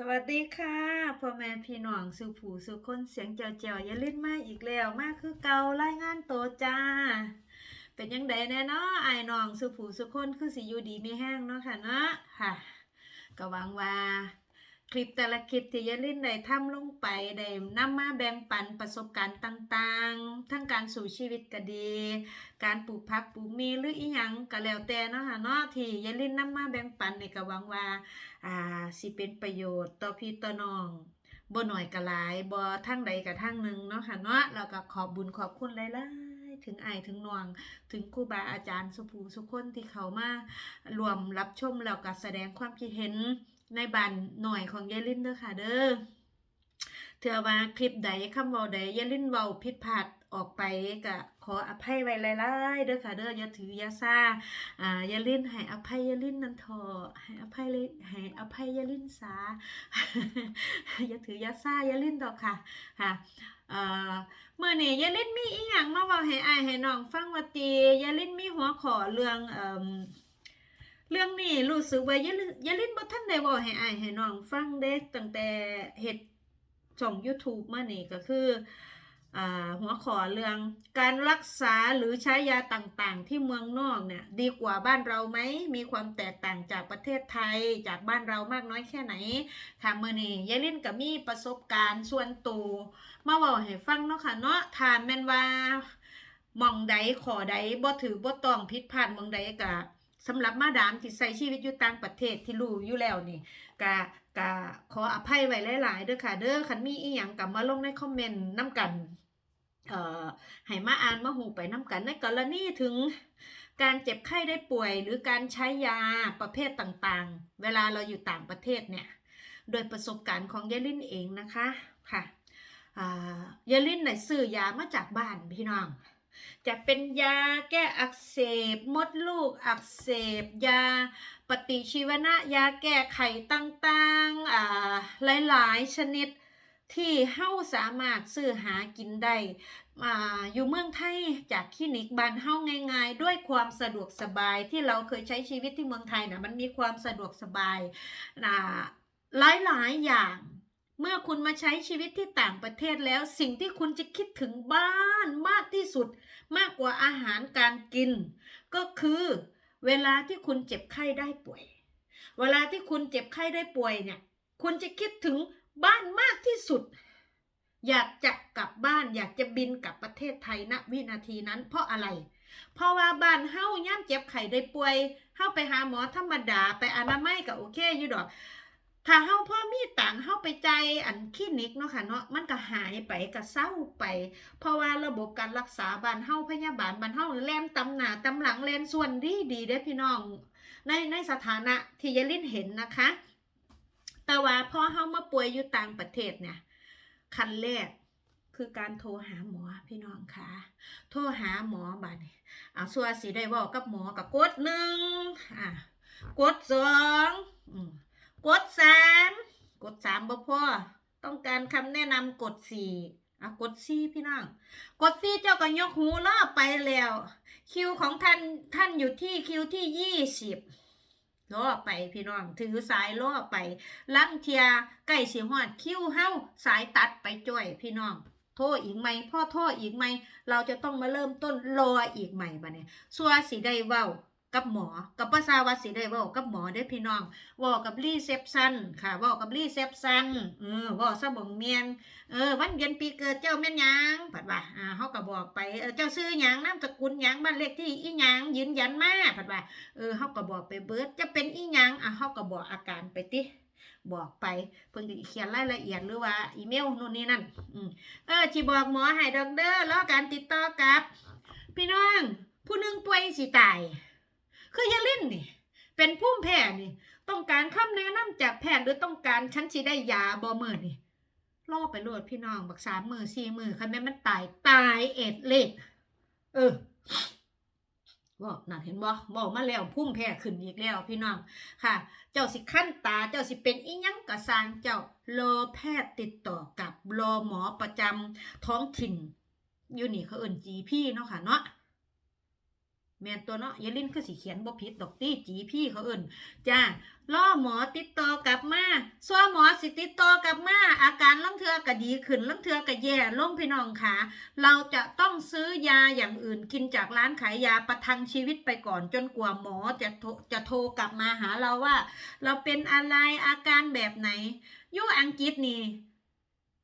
สวัสดีค่ะพ่อแม่พี่น้องสุผูสุคนเสียงเจียวเจียวอย่าลืมมาอีกแล้วมาคือเก่ารายงานโตจ้า เป็นยังไงแน่เนาะไอ้น้องสุผูสุคนคือสิอยู่ดีไม่แห้งเนาะค่ะเนาะค่ะก็หวังว่า คลิปแต่ละคลิปที่ยายลินได้ทำลงไปได้นำมาแบ่งปันประสบการณ์ต่างๆ ทั้งการสู่ชีวิตก็ดี การปลูกผักปลูกมีหรืออีหยังก็แล้วแต่เนาะค่ะเนาะที่ยายลินนำมาแบ่งปันนี่ก็หวังว่าอ่าสิเป็นประโยชน์ต่อพี่ต่อน้องบ่หน่อยก็หลายบ่ทั้งใดก็ทั้งหนึ่งเนาะค่ะเนาะแล้วก็ขอบบุญขอบคุณหลายๆถึงอายถึงน้องถึงครูบาอาจารย์สุภูสุคนที่เขามารวมรับชมแล้วก็แสดงความคิดเห็น ในบ้านหน่อยของยายลินเด้อค่ะเด้อเถื่อว่าคลิปใดคำเว้าใดยายลินเว้าผิดพลาดออกไปก็ขออภัยไว้หลายๆเด้อค่ะเด้ออย่าถืออย่าซ่าอ่าอย่าลิ้นให้อภัยอย่าลิ้นนันทอให้อภัยเลยให้อภัยอย่าลิ้นสาอย่าถืออย่าซ่าอย่าลิ้นดอกค่ะค่ะเอ่อเมื่อนี้อย่าลิ้นมีอีหยังมาเว้าให้อายให้น้องฟังว่าติอย่าลิ้นมีหัวข้อเรื่อง เรื่องนี้รู้สึกว่าอย่าลิ้นอย่าลิ้นบ่ทันได้เว้าให้อายให้น้องฟังเด้ตั้งแต่เฮ็ดช่อง YouTube มานี่ก็คืออ่าหัวข้อเรื่องการรักษาหรือใช้ยาต่างๆ ที่เมืองนอกเนี่ยดีกว่าบ้านเราไหมมีความแตกต่างจากประเทศไทยจากบ้านเรามากน้อยแค่ไหนค่ะเมื่อนี้ยายลินกับมีประสบการณ์ส่วนตัวมาเว้าให้ฟังเนาะค่ะเนาะถามแม่นว่ามองใดขอใดบ่ถือบ่ต้องผิดพลาดมองใดก็ สำหรับมาดามที่ใช้ชีวิตอยู่ต่างประเทศที่รู้อยู่แล้วนี่ก็ก็ขออภัยไว้หลายๆเด้อค่ะ เด้อคันมีอีหยังก็มาลงในคอมเมนต์นํกันเอ่อให้มาอ่านมาหูไปน้ำกันในกรณีถึงการเจ็บไข้ได้ป่วยหรือการใช้ยาประเภทต่างๆ เวลาเราอยู่ต่างประเทศเนี่ย โดยประสบการณ์ของยายลินเองนะคะค่ะอ่ายายลินเนี่ยซื้อยามาจากบ้านพี่น้อง จะเป็นยาแก้อักเสบ มดลูกอักเสบ ยาปฏิชีวนะ ยาแก้ไขต่างๆอ่าหลายๆ ชนิดที่เฮาสามารถซื้อหากินได้อ่าอยู่เมืองไทยจากคลินิกบ้านเฮาง่ายๆ ด้วยความสะดวกสบายที่เราเคยใช้ชีวิตที่เมืองไทยนะมันมีความสะดวกสบายนะหลายๆอย่าง เมื่อคุณมาใช้ชีวิตที่ต่างประเทศแล้ว สิ่งที่คุณจะคิดถึงบ้านมากที่สุด มากกว่าอาหารการกิน ก็คือเวลาที่คุณเจ็บไข้ได้ป่วย เวลาที่คุณเจ็บไข้ได้ป่วยเนี่ย คุณจะคิดถึงบ้านมากที่สุด อยากจะกลับบ้านอยากจะบินกลับประเทศไทยณวินาทีนั้น เพราะอะไร เพราะว่าบ้านเฮาย่ำเจ็บไข้ได้ป่วยเฮาไปหาหมอธรรมดาไปอนามัยก็โอเคอยู่ดอก ถ้าเฮาพ่อมีตังเฮาไปใจอันคลินิกเนาะค่ะเนาะมันก็หายไปก็เศร้าไป เพราะว่าระบบการรักษาบ้านเฮาพยาบาลบ้านเฮาแล่นตำหนาตำหลังแล่นส่วนดีดีเด้อพี่น้อง ในในสถานะที่ยายลินเห็นนะคะ แต่ว่าพอเฮามาป่วยอยู่ต่างประเทศเนี่ยขั้นแรกคือการโทรหาหมอพี่น้องค่ะโทรหาหมอบัดนี้อ่าส่วนสิได้ว้ากับหมอกับกดหนึ่งอ่ากดสองอืม กดสามกดสามบ่พอต้องการคำแนะนำกดสี่อะกดสี่พี่น้อง กดสี่เจ้าก็ยกหูล่อไปแล้ว คิวของท่านท่านอยู่ที่คิวที่ยี่สิบล่อไปพี่น้อง ถือสายล่อไปลังเทียใกล้สิฮอดคิวเฮาสายตัดไปจ่อยพี่น้อง โทษอีกไหมพ่อโทษอีกไหม เราจะต้องมาเริ่มต้นรออีกใหม่บัดนี้สัวสิได้เว้า กับหมอ กับภาษาว่าสิได้ว้ากับหมอได้พี่น้องว้ากับรีเซพชันค่ะว้ากับรีเซพชันเออว้าซะบ่งเมียนเออวันเดือนปีเกิดเจ้าแม่นยังผัดว่าอ่าเฮาก็บอกไปเออเจ้าชื่อยังนามสกุลยังบ้านเลขที่อีหยังยืนยันมาผัดว่าเออเฮาก็บอกไปเบิร์ดจะเป็นอีหยังอะเฮาก็บอกอาการไปติบอกไปเพิ่นก็สิเขียนรายละเอียดหรือว่าอีเมลนู่นนี่นั่นอเออสิบอกหมอให้ดอกเด้อแล้วการติดต่อกับ พี่น้องผู้นึงป่วยสิตาย คือยาลินนี่ เป็นภูมิแพ้นี่ ต้องการคำแนะนำจากแพทย์หรือต้องการฉันสิได้ยาบ่มื้อนี่รอไปโลดพี่น้องบัก3มื้อ4มื้อคันแม่มันตายตายเอ็ดเล็ดเออบอกนั่นเห็นบ่บอกมาแล้วพุ่มแพ้ขึ้นอีกแล้วพี่น้องค่ะ เจ้าสิขั้นตาเจ้าสิเป็นอีหยังกะสางเจ้ารอแพทย์ติดต่อกับรอหมอประจำท้องถิ่นอยู่นี่เขาเอิ่น GP เนาะค่ะเนาะ แม่นตัวเนาะยายลินคือสิเขียนบ่ผิดดอกตี้จีพี่เขาเอิ่นจ้าล่อหมอติดต่อกลับมาซัวหมอสิติดต่อกลับมาอาการลังเทือก็ดีขึ้นลังเทือก็แย่ลงพี่น้องค่ะเราจะต้องซื้อยาอย่างอื่นกินจากร้านขายยาประทังชีวิตไปก่อนจนกว่าหมอจะโทรจะโทรกลับมาหาเราว่า เราเป็นอะไรอาการแบบไหนยู่อังกฤษนี่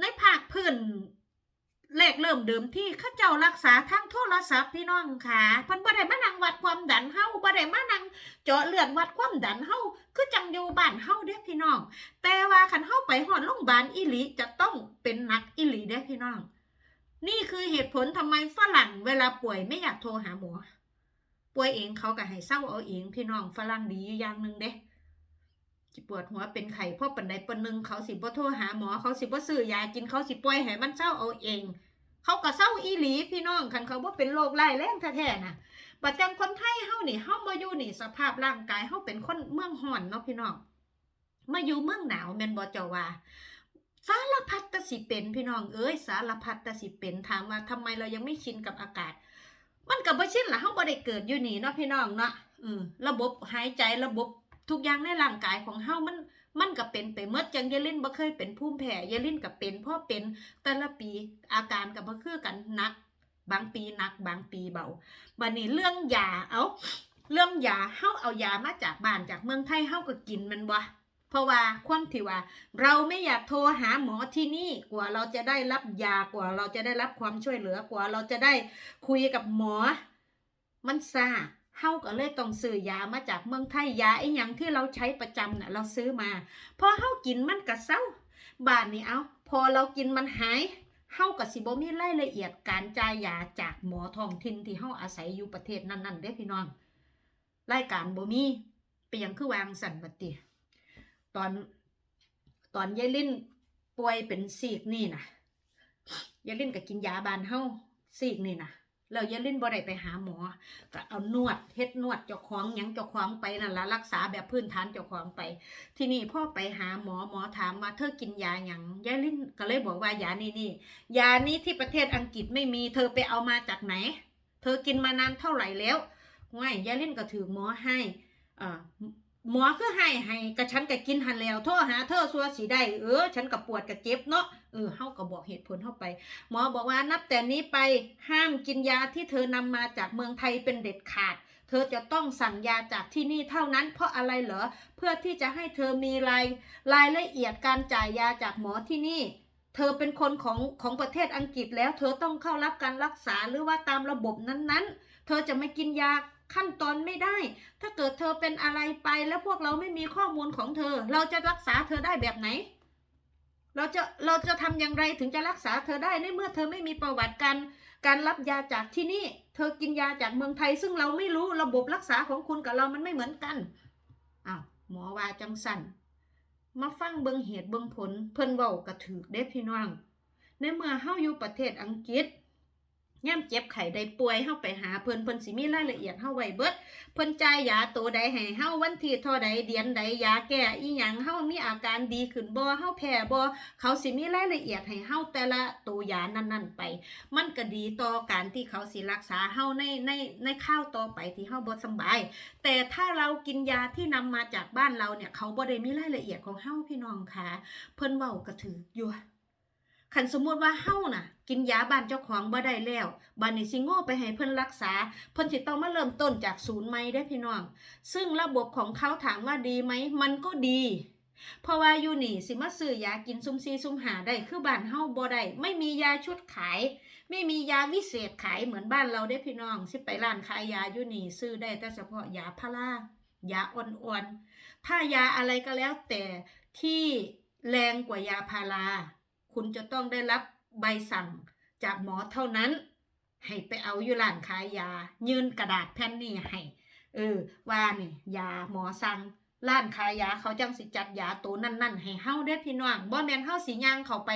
ในภาคพื้น แรกเริ่มเดิมที่ข้าเจ้ารักษาทางโทรศัพท์พี่น้องค่ะเพิ่นบ่ได้มานั่งวัดความดันเฮาบ่ได้มานั่งเจาะเลือดวัดความดันเฮาคือจังอยู่บ้านเฮาเด้พี่น้อง แต่ว่าคันเฮาไปฮอดโรงพยาบาลอีหลีจะต้องเป็นนักอีหลีเด้พี่น้อง นี่คือเหตุผลทำไมฝรั่งเวลาป่วยไม่อยากโทรหาหมอป่วยเองเขาก็ให้เศร้าเอาเองพี่น้องฝรั่งดีอยู่อย่างหนึ่งเด้ สิปวดหัวเป็นไข้พราะปันใดปันหนึ่งเขาสิบ่โทรหาหมอเขาสิบ่ซื้อยากินเขาสิป่วยให้มันเศร้าเอาเอง เขาก็เศร้าอีหลีพี่น้องคันเขาว่าเป็นโรคร้แรงแท้ๆนะประจำคนไทยเฮานี่เฮามาอยู่นี่สภาพร่างกายเฮาเป็นคนเมืองฮ้อนเนาะพี่น้องมาอยู่เมืองหนาวแม่นบ่เจ้าว่าสารพัดตะสิเป็นพี่น้องเอ้ยสารพัดตะสิเป็นถามว่าทำไมเรายังไม่ชินกับอากาศ มันก็บ่ชินล่ะเฮาบ่ได้เกิดอยู่นี่เนาะพี่น้องเนาะอืมระบบหายใจระบบ ทุกอย่างในร่างกายของเฮามันมันก็เป็นไปหมดจังยายลินบ่เคยเป็นภูมิแพ้ยายลินก็เป็นเพราะเป็นแต่ละปีอาการก็บ่คือกันหนัก บางปีหนัก บางปีเบาบัดนี้เรื่องยาเอาเรื่องยาเฮาเอายามาจากบ้านจากเมืองไทยเฮาก็กินมันบ่เพราะว่าความที่ว่า เราไม่อยากโทรหาหมอที่นี่กว่าเราจะได้รับยากว่าเราจะได้รับความช่วยเหลือกว่าเราจะได้คุยกับหมอ มันซา เฮาก็เลยต้องซื้อยามาจากเมืองไทยยาไอ้ยังที่เราใช้ประจำน่ะเราซื้อมา พอเฮากินมันก็เศร้าบานนี่เอาพอเรากินมันหายเฮาก็สิบ่มีรายละเอียดการจ่ายยาจากหมอท้องถิ่นที่เฮาอาศัยอยู่ประเทศนั้นๆเด้พี่น้องรายการบ่มีเป็นหยังคือวางสันบัติตอนตอนยายลิ้นป่วยเป็นซีกนี่นะยายลิ้นก็กินยาบานเฮาซีกนี่นะ แล้วยายลิ้นบ่ได้ไปหาหมอ ก็เอานวดเฮ็ดนวดเจ้าของหยังเจ้าของไปนั่นละรักษาแบบพื้นฐานเจ้าของไป ทีนี้พ่อไปหาหมอหมอถามว่าเธอกินยาหยังยายลิ้นก็เลยบอกว่ายานี่นี่ยานี้ที่ประเทศอังกฤษไม่มีเธอไปเอามาจากไหน เธอกินมานานเท่าไหร่แล้วง่ายยายลิ้นก็ถือหมอให้อ่าหมอคือให้ให้กระฉันก็กินหันแล้วโทรหาเธอสัวสีได้เออฉันก็ปวดก็เจ็บเนาะ เออเฮาก็บอกเหตุผลเข้าไป หมอบอกว่านับแต่นี้ไปห้ามกินยาที่เธอนำมาจากเมืองไทยเป็นเด็ดขาด เธอจะต้องสั่งยาจากที่นี่เท่านั้น เพราะอะไรเหรอเพื่อที่จะให้เธอมีรายรายละเอียดการจ่ายยาจากหมอที่นี่เธอเป็นคนของของประเทศอังกฤษแล้ว เธอต้องเข้ารับการรักษาหรือว่าตามระบบนั้นๆ เธอจะไม่กินยาขั้นตอนไม่ได้ ถ้าเกิดเธอเป็นอะไรไปแล้วพวกเราไม่มีข้อมูลของเธอ เราจะรักษาเธอได้แบบไหน เราจะเราจะทำอย่างไรถึงจะรักษาเธอได้ในเมื่อเธอไม่มีประวัติการการรับยาจากที่นี่ เธอกินยาจากเมืองไทย ซึ่งเราไม่รู้ระบบรักษาของคุณกับเรามันไม่เหมือนกันอ้าวหมอว่าจังสันมาฟังเบิงเหตุเบิงผล เพิ่นเว้ากระถือเด้พี่น้องในเมื่อเฮาอยู่ประเทศอังกฤษ ย่ำเจ็บไข้ได้ป่วยเฮาไปหาเพิ่นเพิ่นสิมีรายละเอียดเฮาไว้เบิดเพิ่นจ่ายยาตัวใดให้เฮาวันที่เท่าใดเดือนใดยาแก้อีหยังเฮามีอาการดีขึ้นบ่เฮาแพ้บ่เขาสิมีรายละเอียดให้เฮาแต่ละตัวยานั้นๆไป มันก็ดีต่อการที่เขาสิรักษาเฮาในในในข้าวต่อไปที่เฮาบ่สบาย แต่ถ้าเรากินยาที่นำมาจากบ้านเราเนี่ยเขาบ่ได้มีรายละเอียดของเฮาพี่น้องค่ะ เพิ่นเว้ากระถืออยู่ คันสมมุติว่าเฮาน่ะ กินยาบ้านเจ้าของบ่ได้แล้วบัดนี้สิโง่ไปให้เพิ่นรักษาเพิ่นสิต้องมาเริ่มต้นจากศูนย์ใหม่ได้พี่น้อง ซึ่งระบบของเขาถามว่าดีไหม มันก็ดี เพราะว่าอยู่นี่สิมาซื้อยากินซุ่มซีซุ่มหาได้คือบ้านเฮาบ่ได้ไม่มียาชุดขาย ไม่มียาวิเศษขายเหมือนบ้านเราได้พี่น้อง สิไปร้านขายยาอยู่นี่ซื้อได้แต่เฉพาะยาพารายาอ่อนๆถ้ายาอะไรก็แล้วแต่ที่แรงกว่ายาพารา คุณจะต้องได้รับใบสั่งจากหมอเท่านั้น ให้ไปเอาอยู่ร้านขายยา ยื่นกระดาษแผ่นนี้ให้เออว่านี่ยาหมอสั่งร้านขายยาเขาจังสิจัดยาตัวนั่นๆให้เฮาได้พี่น้องบ่แม่นเฮาสิย่างเขาไป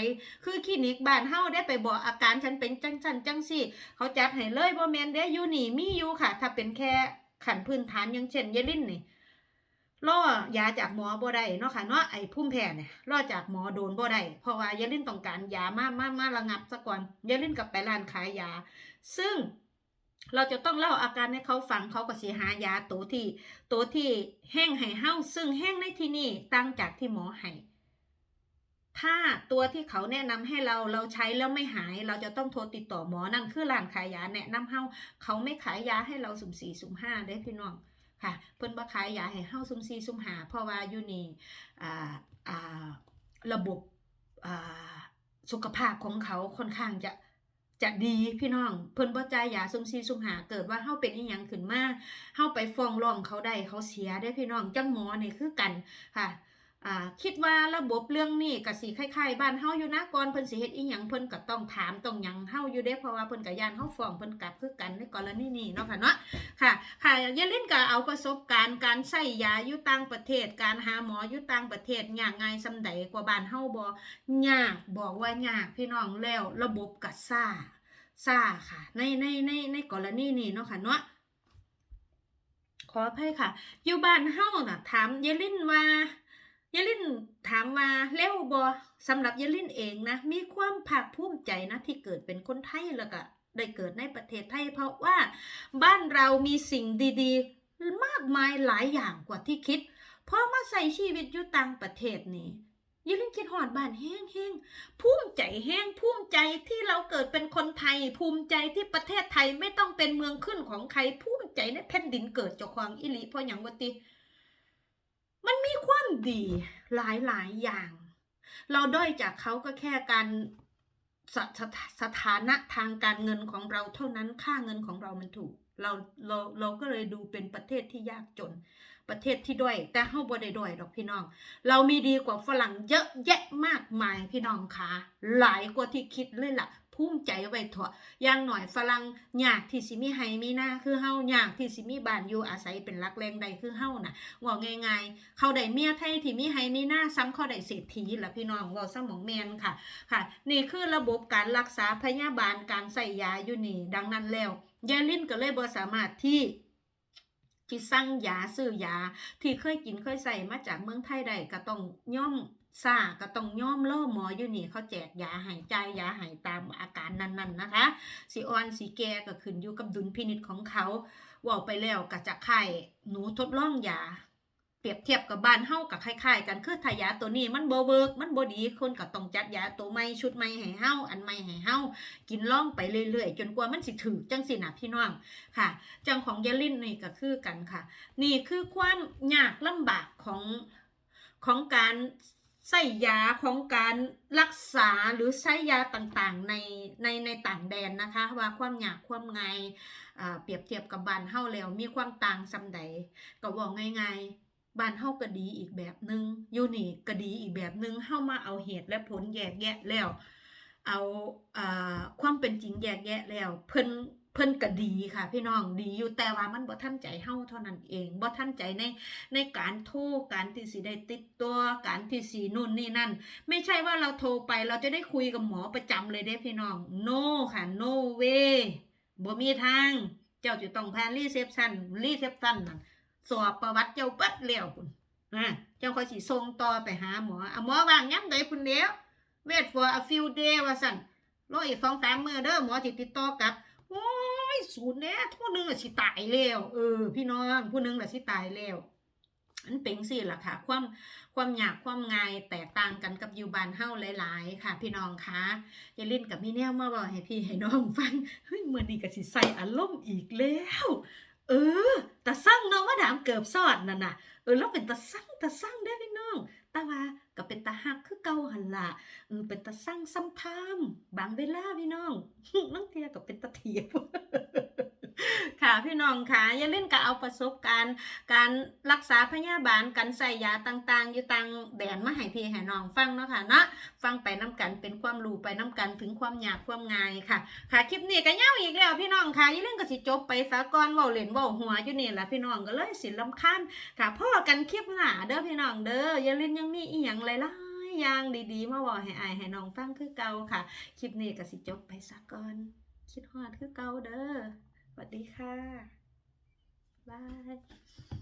คือคลินิกบ้านเฮาได้ไปบอกอาการฉันเป็นจังซั่นจังซี่เขาจัดให้เลยบ่แม่นเด้อยู่นี่มีอยู่ค่ะ ถ้าเป็นแค่ขันพื้นฐานอย่างเช่นเยลินนี่ รอยาจากหมอบ่ได้เนาะค่ะเนาะไอ้พุ่มแพ้เนี่ยรอจากหมอโดนบ่ได้เพราะว่ายาลิ้นต้องการยามามามาระงับซะก่อนยาลิ้นกับไปร้านขายยา ซึ่งเราจะต้องเล่าอาการให้เขาฟังเขาก็สิหายาตัวที่ตัวที่แห้งให้เฮาซึ่งแห้งในที่นี่ตั้งจากที่หมอให้ถ้าตัวที่เขาแนะนำให้เราเราใช้แล้วไม่หาย เราจะต้องโทรติดต่อหมอนั่นคือร้านขายยาแนะนำเฮาเขาไม่ขายยาให้เราสุ่มสี่สุ่มห้าได้พี่น้อง ค่ะเพิ่นบ่ขายยาให้เฮาซุ่มซีซุ่มหาเพราะว่าอยู่นี่อ่าอ่าระบบอ่าสุขภาพของเขาค่อนข้างจะจะดีพี่น้องเพิ่นบ่จ่ายยาซุ่มซีซุ่มหาเกิดว่าเฮาเป็นอีหยังขึ้นมาเฮาไปฟ้องร้องเขาได้เขาเสียได้พี่น้องจังหมอนี่คือกันค่ะ อ่าคิดว่าระบบเรื่องนี้ก็สิคล้ายๆบ้านเฮาอยู่นะก่อนเพิ่นสิเฮ็ดอีหยังเพิ่นก็ต้องถามต้องหยังเฮาอยู่เด้เพราะว่าเพิ่นก็ย่านเฮาฟ้องเพิ่นกลับคือกันในกรณีนี้เนาะค่ะเนาะค่ะค่ะอย่าล่นก็เอาประสบการณ์การใช้ยาอยู่ต่างประเทศ การหาหมออยู่ต่างประเทศยากง่ายซำใดกว่าบ้านเฮาบ่ยากบอกว่ายากพี่น้องแล้วระบบก็ซ่าซ่าค่ะ ในในในในกรณีนี้เนาะค่ะเนาะขออภัยค่ะ อยู่บ้านเฮาน่ะถามยายลินว่า ยายลินถามว่าเร็วบ่สำหรับยายลินเองนะ มีความภาคภูมิใจนะ ที่เกิดเป็นคนไทยแล้วก็ได้เกิดในประเทศไทย เพราะว่าบ้านเรามีสิ่งดีๆ มากมายหลายอย่างกว่าที่คิดพอมาใส่ชีวิตอยู่ต่างประเทศนี่ยายลินคิดฮอดบ้านแห้งแห้งภูมิใจแห้งภูมิใจที่เราเกิดเป็นคนไทย ภูมิใจที่ประเทศไทยไม่ต้องเป็นเมืองขึ้นของใครภูมิใจในแผ่นดินเกิดเจ้าของอิลิเพราะอย่างวติ มันมีความดีหลายหลายอย่าง เราด้อยจากเขาก็แค่การสสถสถานะทางการเงินของเราเท่านั้นค่าเงินของเรามันถูก เราเราเราก็เลยดูเป็นประเทศที่ยากจน ประเทศที่ด้อยแต่เฮาบ่ได้ด้อยดอกพี่น้อง เรามีดีกว่าฝรั่งเยอะแยะมากมายพี่น้องคะหลายกว่าที่คิดเลยล่ะ ภูมิใจไว้เถอะอย่างหน่อยฝรั่งอยากที่สิมีไฮมีหน้าคือเฮาอยากที่สิมีบ้านอยู่อาศัยเป็นหลักแรงใดคือเฮาน่ะว่าง่ายๆ เขาได้เมียไทยที่มีไฮมีหน้าซ้ำเขาได้เศรษฐีล่ะพี่น้องเว่าสมองแมนค่ะค่ะ นี่คือระบบการรักษาพยาบาลการใส่ยาอยู่นี่ ดังนั้นแล้วยายลินก็เลยบ่สามารถที่ที่สั่งยาซื้อยา ที่เคยกินเคยใส่มาจากเมืองไทยได้ก็ต้องย่อม ซาก็ต้องย่อมเล่อหมออยู่นี่เขาแจกยาหายใจยาหายตามอาการนั้น ๆ นะคะสีอ่อนสีแก่ก็ขึ้นอยู่กับดุลพินิจของเขาว่าไปแล้วก็จะไข่หนูทดลองยาเปรียบเทียบกับบ้านเฮากับคล้ายๆกันคือถ้ายาตัวนี้มันบ่เวิร์กมันบ่ดีคนก็ต้องจัดยาตัวใหม่ชุดใหม่ให้เฮาอันใหม่ให้เฮากินล่องไปเรื่อยๆ จนกว่ามันสิถึกจังสินะพี่น้องค่ะ จังของยาลินนี่ก็คือกันค่ะ นี่คือความยากลำบากของของการ ใส่ยาของการรักษาหรือใช้ยาต่างๆในในในต่างแดนนะคะ ว่าความหยากความไงเปรียบเทียบกับบ้านเฮาแล้วมีความต่างซำใดก็บอกง่ายๆบ้านเฮาก็ดีอีกแบบหนึงอยู่นี่ก็ดีอีกแบบหนึงเฮามาเอาเหตุและผลแยกแยะแล้ว เอาอ่าความเป็นจริงแยกแยะแล้ว เพิ่น เพิ่นก็ดีค่ะ พี่น้องดีอยู่แต่ว่ามันบ่ทันใจเฮาเท่านั้นเองบ่ทันใจในในการโทรการที่สิได้ติดตัวการที่สินู่นนี่นั่น ไม่ใช่ว่าเราโทรไปเราจะได้คุยกับหมอประจำเลยเด้พี่น้อง no ค่ะ no way บ่มีทาง เจ้าจะต้องผ่านรีเซพชันรีเซพชันนั่นสอบประวัติเจ้าปัดแล้วพุ่นอ่าเจ้าค่อยสิส่งต่อไปหาหมออะหมอว่างยามใดพุ่นเดียว wait for a few day ว่าสั่นรออีกสองสามมื้อเด้อหมอสิติดต่อกลับ ยศูนย์แน่ทั่วหนึงอะสิตายแล้วเออ พี่น้องผู้นึงน่ะสิตายแล้วอันเป็นสิล่ะค่ะ ความความอยากความง่ายแตกต่างกันกับยูบานเฮาหลาย ๆ ค่ะ พี่น้องคะอย่าลิ้นกับมีแนวมาบอกให้พี่ให้น้องฟังเฮ้ยเมื้อนี้ก็สิใส่อารมณ์อีกแล้วเออตาสั่งเนาะมาดามเกิบซอดนั่นน่ะเออแล้วเป็นตาสั่งตาสั่งได้พี่น้องแต่ว่า ก็เป็นตาหักคือเก่าหั่นละเออเป็นตาสั่งซ้ำทามบางเวลาพี่น้องนังเทียก็เป็นตาเทียบ ค่ะพี่น้องค่ะอย่าเล่นกับเอาประสบการณ์ การรักษาพยาบาลการใส่ยาต่างๆ อยู่ต่างแดนมาให้พี่ให้น้องฟังเนาะค่ะเนาะฟังไปน้กันเป็นความรู้ไปน้กันถึงความยากความง่ายค่ะ ค่ะคลิปนี้ก็ยาอีกแล้วพี่น้องค่ะอย่าเล่นก็สิจบไปสากอนเว้าเล่นเว้าหัวอยู่นี่แหละพี่น้องก็เลยสิลำคาญค่ะพ่อกันคลิปหนาเด้อพี่น้องเด้ออย่าเล่นยังมีอีหยังหลายๆอย่างดีๆ มาบอกให้อายให้น้องฟังคือเก่าค่ะ คลิปนี้ก็สิจบไปสากอน คิดฮอดคือเก่าเด้อ สวัสดีค่ะบาย